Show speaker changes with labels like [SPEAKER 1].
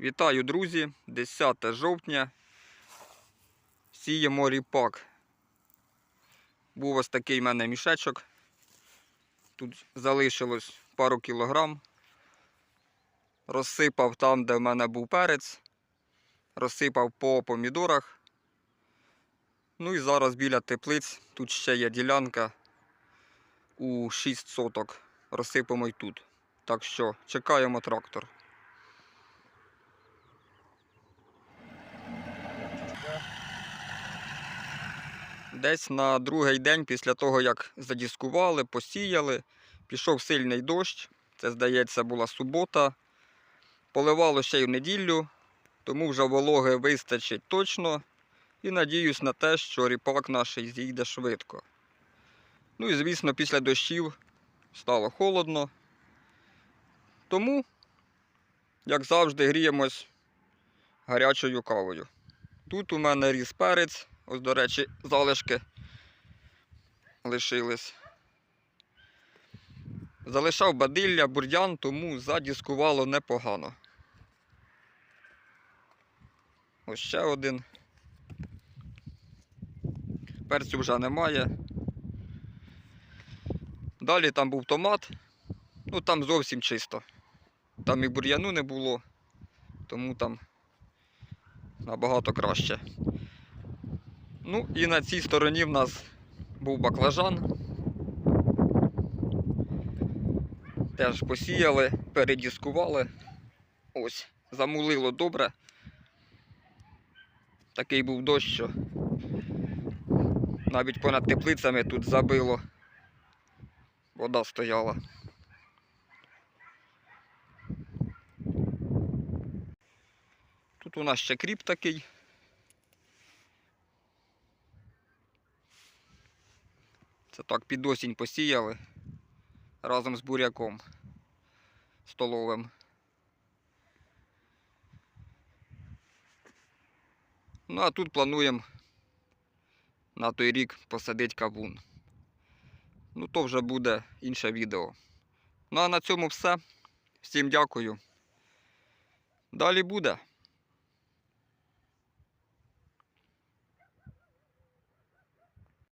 [SPEAKER 1] Вітаю, друзі! 10 жовтня. Сіємо ріпак. Був ось такий в мене мішечок. Тут залишилось пару кілограм. Розсипав там, де в мене був перець. Розсипав по помідорах. Ну і зараз біля теплиць тут ще є ділянка у 6 соток. Розсипемо й тут. Так що чекаємо трактор. Десь на другий день після того, як задіскували, посіяли, пішов сильний дощ. Це, здається, була субота. Поливало ще й в неділю, тому вже вологи вистачить точно. І надіюсь на те, що ріпак наш зійде швидко. Ну і, звісно, після дощів стало холодно. Тому, як завжди, гріємось гарячою кавою. Тут у мене ріс перець. Ось, до речі, залишки лишились. Залишав бадилля, бур'ян, тому задіскувало непогано. Ось ще один. Перцю вже немає. Далі там був томат. Ну там зовсім чисто. Там і бур'яну не було, тому там набагато краще. Ну і на цій стороні в нас був баклажан. Теж посіяли, передіскували. Ось, замулило добре. Такий був дощ, що навіть понад теплицями тут забило. Вода стояла. Тут у нас ще кріп такий. Це так під осінь посіяли разом з буряком столовим. Ну а тут плануємо на той рік посадити кавун. Ну то вже буде інше відео. Ну а на цьому все. Всім дякую. Далі буде.